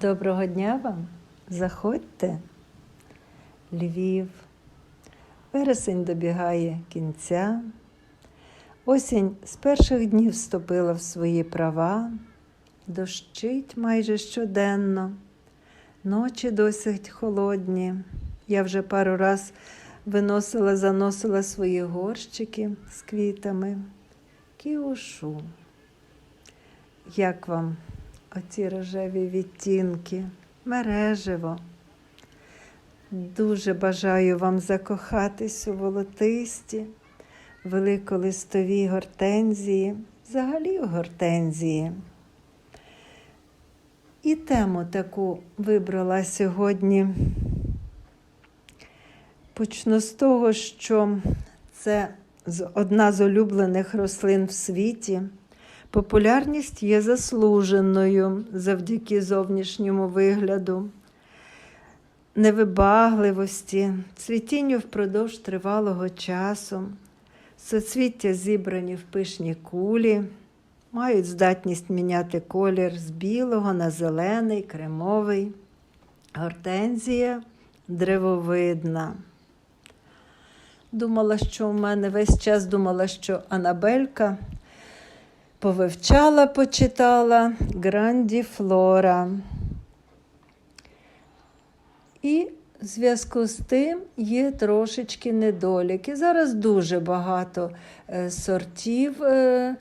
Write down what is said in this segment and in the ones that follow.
Доброго дня вам! Заходьте. Львів. Вересень добігає кінця. Осінь з перших днів вступила в свої права, дощить майже щоденно, ночі досить холодні. Я вже пару раз виносила, заносила свої горщики з квітами. Кіушу. Як вам оці рожеві відтінки, мережево? Дуже бажаю вам закохатись у волотисті, великолистові гортензії, взагалі гортензії. І тему таку вибрала сьогодні. Почну з того, що це одна з улюблених рослин в світі. Популярність є заслуженою завдяки зовнішньому вигляду, невибагливості, цвітінню впродовж тривалого часу, соцвіття зібрані в пишні кулі, мають здатність міняти колір з білого на зелений, кремовий. Гортензія древовидна. Думала, що у мене весь час думала, що Анабелька повивчала, почитала Гранді Флора. І в зв'язку з тим є трошечки недоліки. Зараз дуже багато е, сортів е,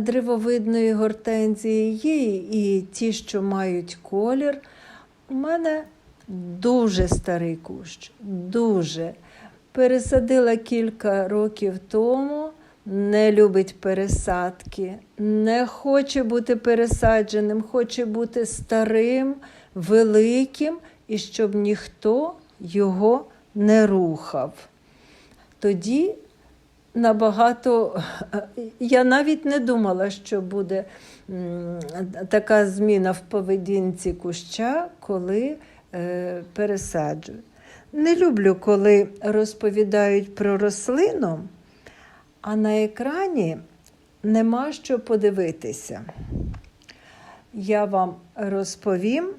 древовидної гортензії. Є і ті, що мають колір. У мене дуже старий кущ, дуже. Пересадила кілька років тому, не любить пересадки, не хоче бути пересадженим, хоче бути старим, великим і щоб ніхто його не рухав. Тоді набагато я навіть не думала, що буде така зміна в поведінці куща, коли е, пересаджую. Не люблю, коли розповідають про рослину, а на екрані нема що подивитися. Я вам розповім,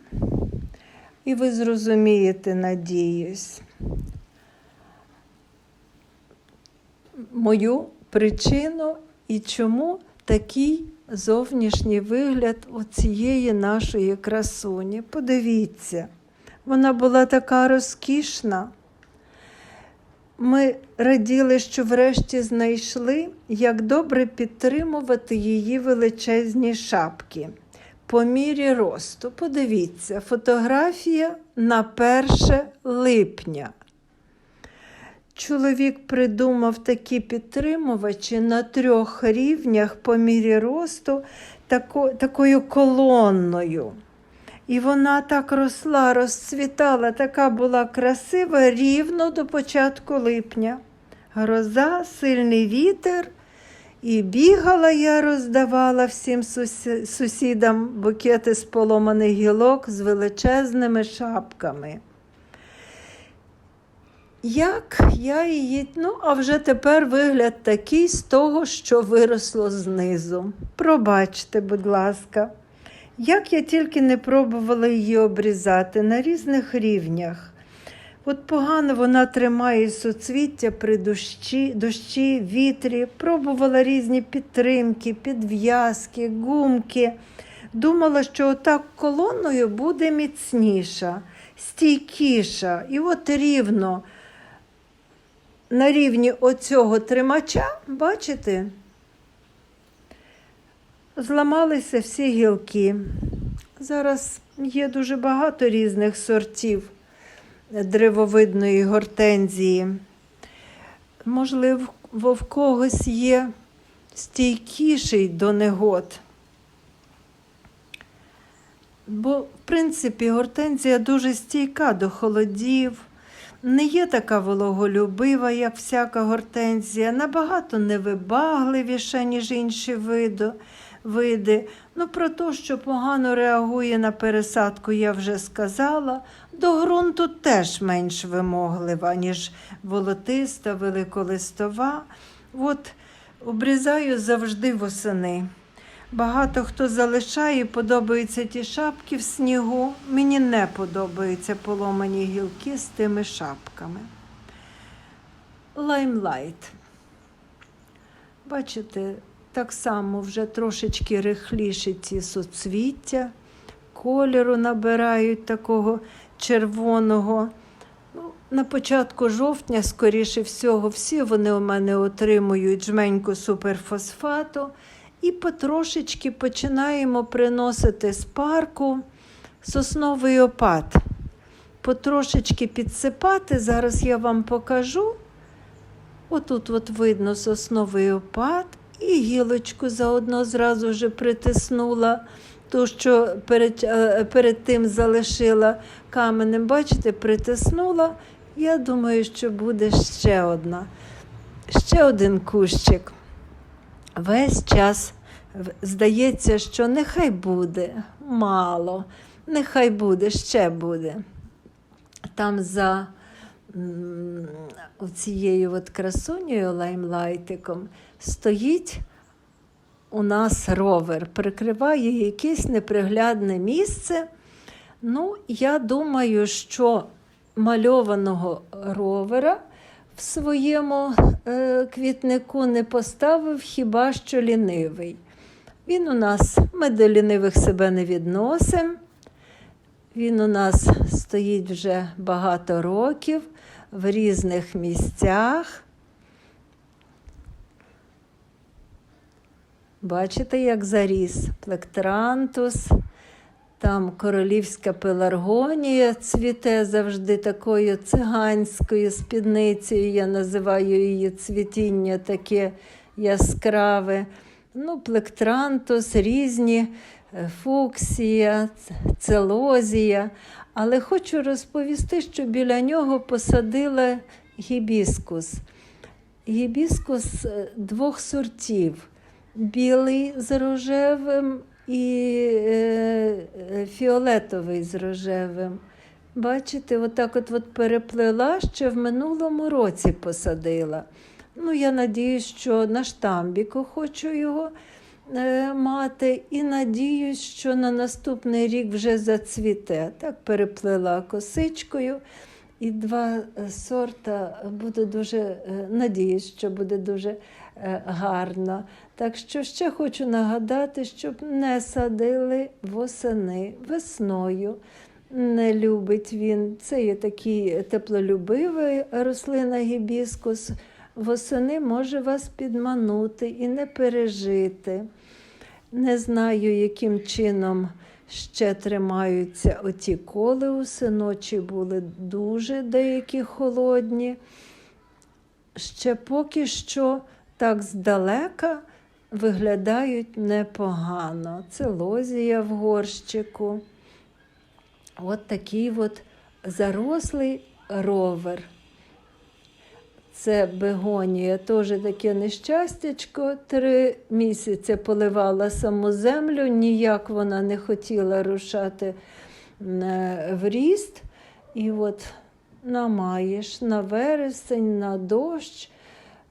і ви зрозумієте, надіюсь, мою причину і чому такий зовнішній вигляд оцієї нашої красуні. Подивіться, вона була така розкішна. Ми раділи, що врешті знайшли, як добре підтримувати її величезні шапки. По мірі росту. Подивіться, фотографія на 1 липня. Чоловік придумав такі підтримувачі на трьох рівнях по мірі росту тако, такою колонною. І вона так росла, розцвітала, така була красива рівно до початку липня. Гроза, сильний вітер, і бігала я, роздавала всім сусі- сусідам букети з поломаних гілок з величезними шапками. Як я її, ну, а вже тепер вигляд такий з того, що виросло знизу. Пробачте, будь ласка. Як я тільки не пробувала її обрізати на різних рівнях. От погано вона тримає суцвіття при дощі, дощі, вітрі, пробувала різні підтримки, підв'язки, гумки. Думала, що отак колоною буде міцніша, стійкіша. І от рівно на рівні оцього тримача, бачите? Зламалися всі гілки. Зараз є дуже багато різних сортів древовидної гортензії. Можливо, в когось є стійкіший до негод. Бо, в принципі, гортензія дуже стійка до холодів, не є така вологолюбива, як всяка гортензія, набагато невибагливіша, ніж інші види. Види. Ну, про те, що погано реагує на пересадку, я вже сказала. До ґрунту теж менш вимоглива, ніж волотиста, великолистова. От обрізаю завжди восени. Багато хто залишає, подобаються ті шапки в снігу. Мені не подобаються поломані гілки з тими шапками. Лаймлайт. Бачите, так само вже трошечки рихліші ці соцвіття, кольору набирають такого червоного. Ну, на початку жовтня, скоріше всього, всі вони у мене отримують жменьку суперфосфату. І потрошечки починаємо приносити з парку сосновий опад. Потрошечки підсипати. Зараз я вам покажу. Отут от видно сосновий опад, і гілочку заодно зразу вже притиснула, ту, що перед, е, перед тим залишила каменем. Бачите, притиснула. Я думаю, що буде ще одна. Ще один кущик. Весь час здається, що нехай буде мало, нехай буде, ще буде. Там за цією от красунею лаймлайтиком стоїть у нас ровер, прикриває якесь неприглядне місце. Ну, я думаю, що мальованого ровера в своєму е, квітнику не поставив хіба що лінивий. Він у нас, ми до лінивих себе не відносимо. Він у нас стоїть вже багато років в різних місцях. Бачите, як заріс плектрантус, там королівська пеларгонія цвіте завжди такою циганською спідницею. Я називаю її цвітіння таке яскраве. Ну, плектрантус, різні е, фуксія, целозія. Але хочу розповісти, що біля нього посадила гібіскус. Гібіскус е, двох сортів: білий з рожевим і е, фіолетовий з рожевим. Бачите, отак от, от переплела, ще в минулому році посадила. Ну, я надіюсь, що на штамбіку хочу його е, мати, і надіюсь, що на наступний рік вже зацвіте. Так переплела косичкою. І два е, сорта буде дуже, е, надіюсь, що буде дуже е, гарно. Так що ще хочу нагадати, щоб не садили восени весною. Не любить він. Це є такий теплолюбивий рослина гібіскус. Восени може вас підманути і не пережити. Не знаю, яким чином ще тримаються оті колеуси. Ночі були дуже деякі холодні. Ще поки що так здалека виглядають непогано. Це лозія в горщику. От такий от зарослий ровер. Це бегонія, теж таке нещастячко. Три місяці поливала саму землю, ніяк вона не хотіла рушати е, в ріст. І от намаєш на вересень, на дощ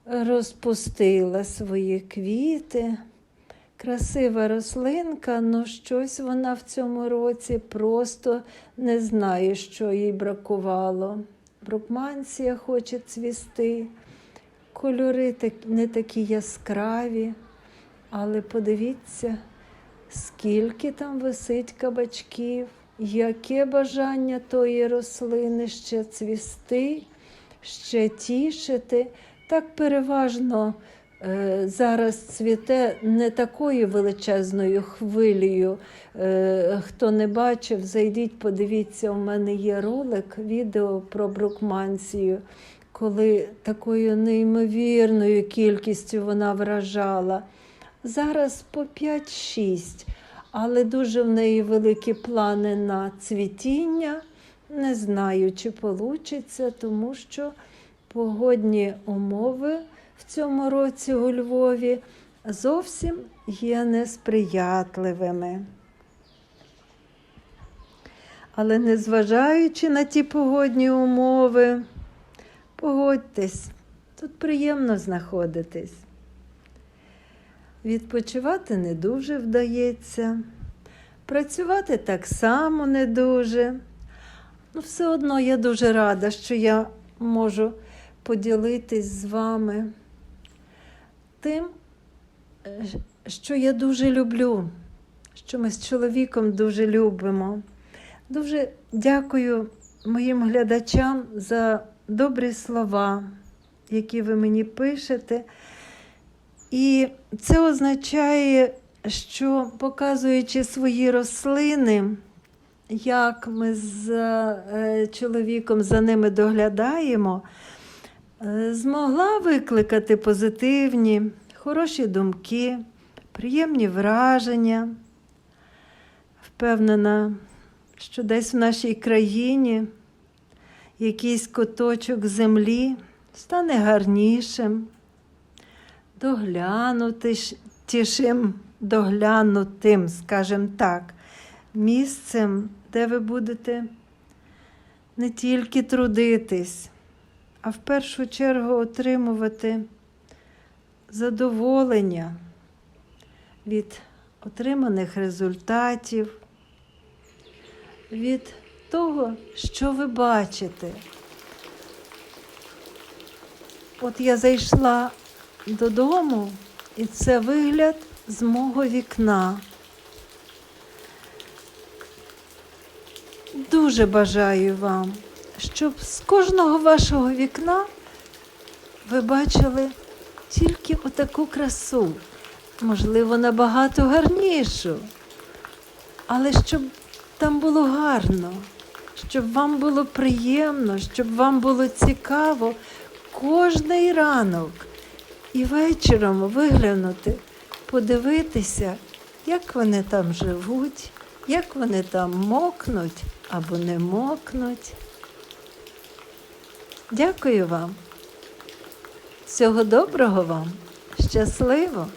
розпустила свої квіти. Красива рослинка, але щось вона в цьому році просто не знає, що їй бракувало. Брукманція хоче цвісти, кольори не такі яскраві, але подивіться, скільки там висить кабачків, яке бажання тої рослини ще цвісти, ще тішити. Так переважно зараз цвіте не такою величезною хвилею. Е, хто не бачив, зайдіть, подивіться, у мене є ролик, відео про брукманцію, коли такою неймовірною кількістю вона вражала. Зараз по 5-6, але дуже в неї великі плани на цвітіння. Не знаю, чи вийде, тому що погодні умови в цьому році у Львові зовсім є несприятливими. Але незважаючи на ті погодні умови, погодьтесь, тут приємно знаходитись. Відпочивати не дуже вдається, працювати так само не дуже. Ну, все одно я дуже рада, що я можу поділитись з вами тим, е, що я дуже люблю, що ми з чоловіком дуже любимо. Дуже дякую моїм глядачам за добрі слова, які ви мені пишете. І це означає, що показуючи свої рослини, як ми з е, чоловіком за ними доглядаємо, змогла викликати позитивні, хороші думки, приємні враження. Впевнена, що десь в нашій країні якийсь куточок землі стане гарнішим, доглянутішим, доглянутим, скажімо так, місцем, де ви будете не тільки трудитись, а в першу чергу отримувати задоволення від отриманих результатів, від того, що ви бачите. От я зайшла додому, і це вигляд з мого вікна. Дуже бажаю вам, щоб з кожного вашого вікна ви бачили тільки отаку красу, можливо, набагато гарнішу, але щоб там було гарно, щоб вам було приємно, щоб вам було цікаво кожний ранок і вечором виглянути, подивитися, як вони там живуть, як вони там мокнуть або не мокнуть. Дякую вам. Всього доброго вам, щасливо!